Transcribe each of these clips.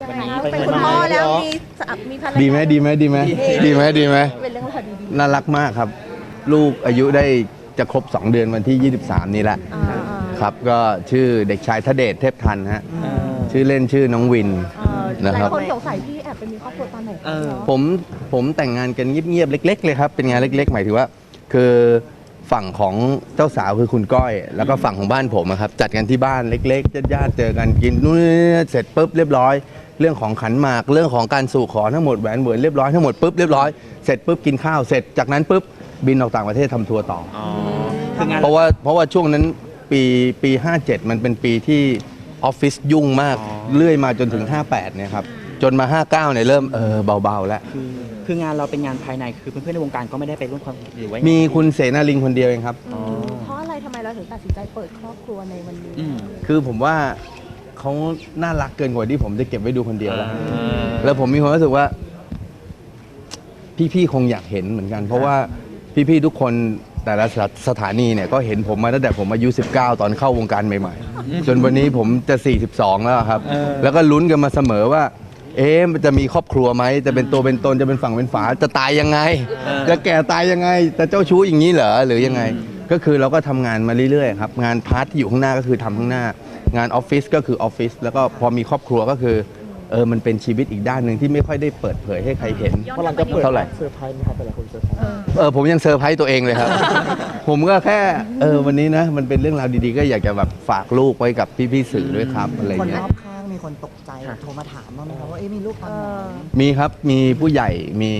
ยังไงวันนี้เป็นคุณพ่อแล้วมีสามีภรรยาดีไหมดีไหมดีไหมดีไหมดีไหมเป็นเรื่องราวดีน่ารักมากครับ ลูกอายุได้จะครบ 2 เดือนวันที่ 23 นี้แหละๆอ่าๆครับ ก็ชื่อเด็กชายทเดชเทพทันฮะเออชื่อเล่นชื่อน้องวินเออหนะครัลาบยคนสงสัยพี่แอบไปมีครอบครัวตอนไหนเออเนาะผมผมแต่งงานกันเงียบๆเล็ก ๆ เลยครับ เป็นงานเล็ก ๆ หมายถึงว่า คือ ฝั่งของเจ้าสาวคือคุณก้อย แล้วก็ฝั่งของบ้านผมอะครับจัดกันที่บ้านเล็กๆญาติๆเจอกันกินนู่นนี่เสร็จปุ๊บเรียบร้อย เรื่องของขันหมากเรื่องของการสู่ขอทั้งหมดแหวนเหวนเรียบร้อยทั้งหมดปุ๊บเรียบร้อยเสร็จปุ๊บกินข้าวเสร็จจากนั้นปุ๊บบินออกต่างประเทศทำทัวร์ต่ออ๋อคืองานเพราะว่าเพราะว่าช่วงนั้นปีปี 57 มันเป็นปีที่ออฟฟิศยุ่งมากอ๋อเรื่อยมาจนถึง 58เนี่ยครับจนมา 59เนี่ยเริ่มเออเบาๆแล้ว คือคืองานเราเป็นงานภายในคือเพื่อนๆในวงการก็ไม่ได้ไปร่วมความหรือว่ามีคุณเสนาลิงคนเดียวเองครับอ๋อเพราะอะไรทำไมเราถึงตัดสินใจเปิดครอบครัวในวันนี้ อืม คือผมว่าเขาน่ารักเกินกว่าที่ผมจะเก็บไว้ดูคนเดียวแล้วอ่าแล้วผมมีความรู้สึกว่า พี่ๆคงอยากเห็นเหมือนกัน เพราะว่าพี่ๆทุกคนแต่ละสถสถานีเนี่ยก็เห็นผมมาตั้งแต่ผมอายุ 19 ตอนเข้าวงการใหม่ๆ จนวันนี้ผมจะ 42 แล้วครับเออแล้วก็ลุ้นกันมาเสมอว่า เอ๊ะมันจะมีครอบครัวไหมจะเป็นตัวเป็นตนจะเป็นฝั่งเป็นฝาจะตายยังไง จะแก่ตายยังไงจะเจ้าชู้อย่างนี้เหรอหรือยังไง ก็คือเราก็ทำงานมาเรื่อยๆครับงานพาร์ทที่อยู่ข้างหน้าก็คือทำข้างหน้า งานออฟฟิศก็คือออฟฟิศแล้วก็พอมีครอบครัวก็คือเออมันเป็นชีวิตอีกด้านหนึ่งที่ไม่ค่อยได้เปิดเผยให้ใครเห็นพอหลังจากเปิดเท่าไหร่ เซอร์ไพรส์ไหมครับแต่ละคนเซอร์ไพรส์เออผมยังเซอร์ไพรส์ตัวเองเลยครับ ผมก็แค่เออวันนี้นะ มันเป็นเรื่องราวดีๆ ก็อยากจะแบบฝากลูกไว้กับพี่ๆสื่อด้วยครับอะไรคนเงี้รย อบข้าง มีคนตกใจโทรมาถามบ้างไหมครับว่าเอ๊ะมีลูกตอนไหนมีครับมีผู้ใหญ่มี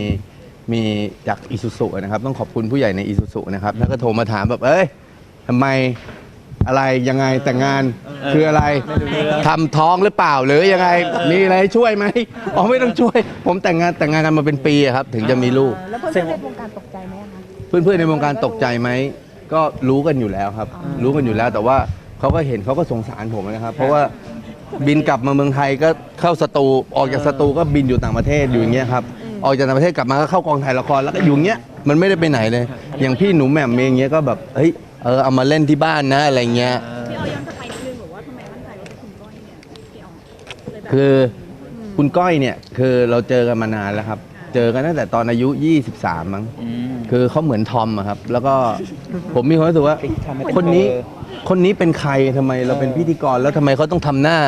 มีจากอิสุสุนะครับ ต้องขอบคุณผู้ใหญ่ในอิสุสุนะครับแล้วก็โทรมาถามแบบเอ้ยทำไมอะไรยังไงแต่งงานคืออะไรทำท้องหรือเปล่าหรือยังไงมีอะไรให้ช่วยไหมอ๋อไม่ต้องช่วย ผมแต่งงานแต่งงานกันมาเป็นปีอะครับ ถึงจะมีลูกเออแล้วเพื่อนๆในวงการตกใจไหมอะคะ เพื่อนๆในวงการตกใจไหมก็รู้กันอยู่แล้วครับ รู้กันอยู่แล้วแต่ว่าเขาก็เห็นเขาก็สงสารผมนะครับ เพราะว่า บินกลับมาเมืองไทยก็เข้าสตูออกจากสตูก็บินอยู่ต่างประเทศอยู่อย่างเงี้ยครับออกจากต่างประเทศกลับมาก็เข้ากองถ่ายละครแล้วก็อยู่อย่างเงี้ยมันไม่ได้ไปไหนเลย อย่างพี่หนูแหม่มเองเงี้ยก็แบบเฮ้ยเออเอามาเล่นที่บ้านนะอะไรเงี้ยพี่เอาย้อนกลับไปนิดนึงบอกว่าทำไมมั่นใจว่าเป็นคุณก้อยเนี่ยพี่เอาเลยแบบคือคุณก้อยเนี่ยคือเราเจอกันมานานแล้วครับ เจอกันตั้งแต่ตอนอายุ 23 มั้งอืมคือเขาเหมือนทอมอะครับ แล้วก็ผมมีความรู้สึกว่าทำให้เป็นคนนี้เธอ คนนี้เป็นใครทำไมเราเป็นพิธีกรแล้วทำไมเขาต้องทำหน้า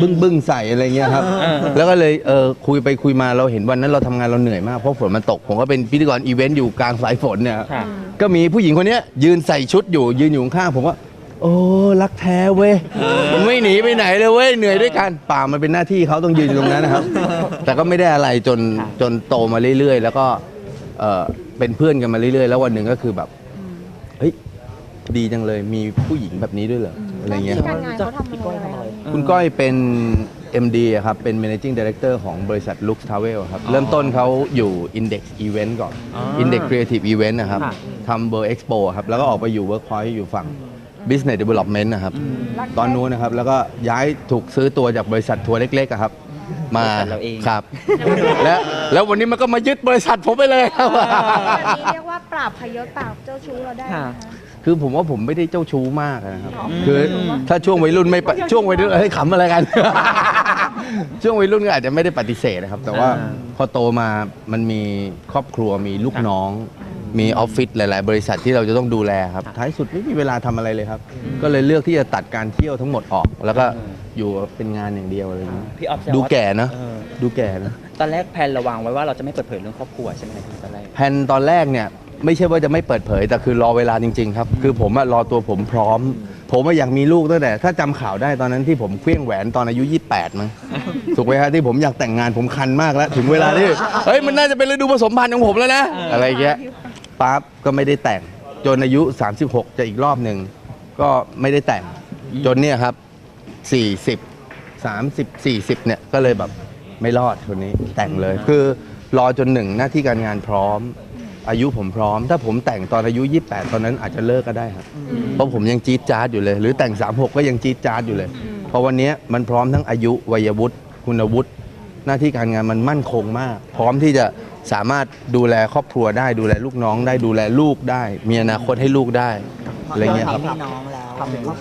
บึ้งบึ้งใส่อะไรเงี้ยครับเออแล้วก็เลยเออคุยไปคุยมาเราเห็นวันนั้นเราทำงานเราเหนื่อยมากเพราะฝนมันตก ผมก็เป็นพิธีกรอีเวนต์อยู่กลางสายฝนเนี่ยค่ะ ก็มีผู้หญิงคนเนี้ยยืนใส่ชุดอยู่ยืนอยู่ข้างๆผมว่าโอ้รักแท้เว้ยไม่หนีไปไหนเลยเว้ยเหนื่อยด้วยกันป่ามันเป็นหน้าที่เขาต้องยืนอยู่ตรงนั้นนะครับ แต่ก็ไม่ได้อะไรจนค่ะจนโตมาเรื่อยๆ แล้วก็เออเป็นเพื่อนกันมาเรื่อยๆ แล้ววันหนึ่งก็คือแบบเฮ้ย ดีจังเลยมีผู้หญิงแบบนี้ด้วยเหรออะไรเงี้ยที่การงานเขาทำอะไรอะคุณก้อยเป็น MD อะครับเป็น Managing Director ของบริษัท Lux Travel ครับเริ่มต้นเขาอยู่ Index Event ก่อน อ๋อ Index Creative Event นะครับค่ะ ทำ World Expo ครับแล้วก็ออกไปอยู่ Workpoint อยู่ฝั่ง Business Development นะครับ ตอนนู้นนะครับแล้วก็ย้ายถูกซื้อตัวจากบริษัททัวร์เล็กๆอะครับ มาบริษัทเราเอง ครับ แล้วแล้ววันนี้มันก็มายึดบริษัทผมไปเลยครับ แบบนี้เรียกว่าปราบพยศปราบเจ้าชู้เราได้ไหมค่ะ คะ คือผมว่าผมไม่ได้เจ้าชู้มากนะครับอืมคือถ้าช่วงวัยรุ่นไม่ปะช่วงวัยรุ่นเฮ้ยขำอะไรกัน ช่วงวัยรุ่นก็อาจจะไม่ได้ปฏิเสธนะครับ แต่ว่าอ่าพอโตมามันมีครอบครัวมีลูกน้อง มีออฟฟิศหลาย ๆ บริษัทที่เราจะต้องดูแลครับ ท้ายสุดไม่มีเวลาทำอะไรเลยครับ ก็เลยเลือกที่จะตัดการเที่ยวทั้งหมดออก แล้วก็อยู่เป็นงานอย่างเดียวอะไรอย่างเงี้ยพี่ออฟแซวว่าดูแก่นะเออดูแก่นะตอนแรกแพลนระวังไว้ว่าเราจะไม่เปิดเผยเรื่องครอบครัวใช่ไหมครับตอนแรกแผนตอนแรกเนี่ย ไม่ใช่ว่าจะไม่เปิดเผย แต่คือรอเวลาจริง ๆ ครับ คือผมอะรอตัวผมพร้อม ผมอะอยากมีลูกตั้งแต่ ถ้าจำข่าวได้ตอนนั้นที่ผมเคลี้ยงแหวนตอนอายุ 28มั้งถูกไหมฮะที่ผมอยากแต่งงานผมคันมากแล้ว ถึงเวลาที่เฮ้ยมันน่าจะเป็นฤดูผสมพันธุ์ของผมแล้วนะอะไรอย่างเงี้ยปั๊บก็ไม่ได้แต่งจนอายุ 36 จะอีกรอบหนึ่งก็ไม่ได้แต่งจนเนี่ยครับ 40 30 40เนี่ยก็เลยแบบไม่รอดคนนี้แต่งเลย คือรอจนหนึ่งหน้าที่การงานพร้อม อายุผมพร้อม ถ้าผมแต่งตอนอายุ 28 ตอนนั้นอาจจะเลิกก็ได้ครับ เพราะผมยังจี๊ดจ๊าดอยู่เลย หรือแต่ง 36 ก็ยังจี๊ดจ๊าดอยู่เลย เพราะวันนี้มันพร้อมทั้งอายุวัยวุฒิคุณวุฒิหน้าที่การงานมันมั่นคงมาก พร้อมที่จะสามารถดูแลครอบครัวได้ดูแลลูกน้องได้ดูแลลูกได้ มีอนาคตให้ลูกได้อะไรเงี้ยครับพมีน้องแล้วครอบครัว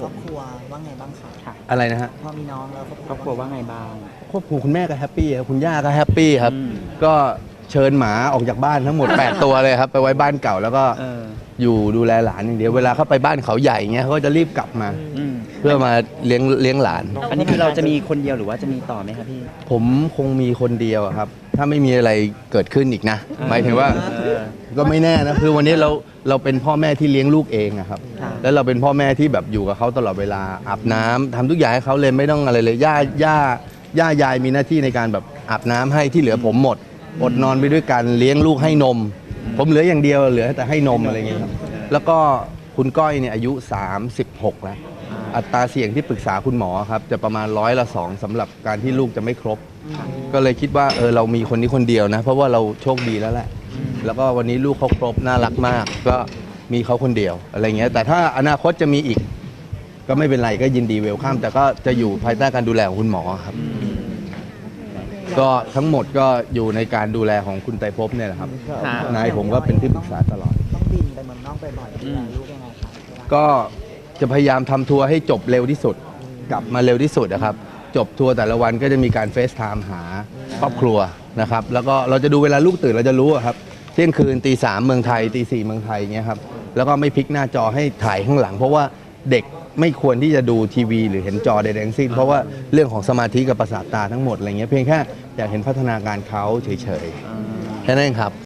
ครอบครัวว่าไงบ้างคะอะไรนะฮะ พอมีน้องแล้วครอบครัวว่าไงบ้างควบคุมคุณแม่ก็แฮปปี้ครับคุณย่าก็แฮปปี้ครับอืมก็ เชิญหมาออกจากบ้านทั้งหมด 8 ตัวเลยครับ ไปไว้บ้านเก่าแล้วก็เออ อยู่ดูแลหลานอย่างเดียวเวลาเขาไปบ้านเขาใหญ่เงี้ยเขาก็จะรีบกลับมา อืมเพื่อมาเลี้ยงเลี้ยงหลาน อันนี้คือเราจะมีคนเดียวหรือว่าจะมีต่อไหมครับพี่ ผมคงมีคนเดียวอะครับ ถ้าไม่มีอะไรเกิดขึ้นอีกนะ หมายถึงว่า เออ ก็ไม่แน่นะคือวันนี้เราเราเป็นพ่อแม่ที่เลี้ยงลูกเองอะครับค่ะ แล้วเราเป็นพ่อแม่ที่แบบอยู่กับเขาตลอดเวลาอาบน้ำทำทุกอย่างให้เขาเลยไม่ต้องอะไรเลยย่าย่าย่ายายมีหน้าที่ในการแบบอาบน้ำให้ที่เหลือผมหมด อดนอนไปด้วยกันเลี้ยงลูกให้นม ผมเหลืออย่างเดียวเหลือแต่ให้นมอะไรเงี้ยครับแล้วก็คุณก้อยเนี่ยอายุ 36 แล้ว อัตราเสี่ยงที่ปรึกษาคุณหมอครับ จะประมาณร้อยละสองสำหรับการที่ลูกจะไม่ครบ ก็เลยคิดว่าเออเรามีคนนี้คนเดียวนะ เพราะว่าเราโชคดีแล้วแหละ แล้วก็วันนี้ลูกเขาครบน่ารักมาก ก็มีเขาคนเดียวอะไรเงี้ยแต่ถ้าอนาคตจะมีอีก ก็ไม่เป็นไรก็ยินดีเวลข้ามแต่ก็จะอยู่ภายใต้การดูแลของคุณหมอครับ ก็ทั้งหมดก็อยู่ในการดูแลของคุณไตรภพเนี่ยแหละครับค่ะนายผมก็เป็นที่ปรึกษาตลอด ต้องบินไปเมืองนอกบ่อยๆดูแลลูกยังไงครับก็จะพยายามทำทัวร์ให้จบเร็วที่สุด กลับมาเร็วที่สุดนะครับ จบทัวร์แต่ละวันก็จะมีการเฟซไทม์หาครอบครัวนะครับ แล้วก็เราจะดูเวลาลูกตื่นเราจะรู้อะครับ เที่ยงคืนตีสามเมืองไทยตีสี่เมืองไทยเงี้ยครับ แล้วก็ไม่พลิกหน้าจอให้ถ่ายข้างหลัง เพราะว่าเด็ก ไม่ควรที่จะดูทีวี หรือเห็นจอใดๆทั้งสิ้นเพราะว่าเรื่องของสมาธิกับประสาทตาทั้งหมดอะไรเงี้ยเพียงแค่อยากเห็นพัฒนาการเขาเฉยๆแค่นั้นเองครับ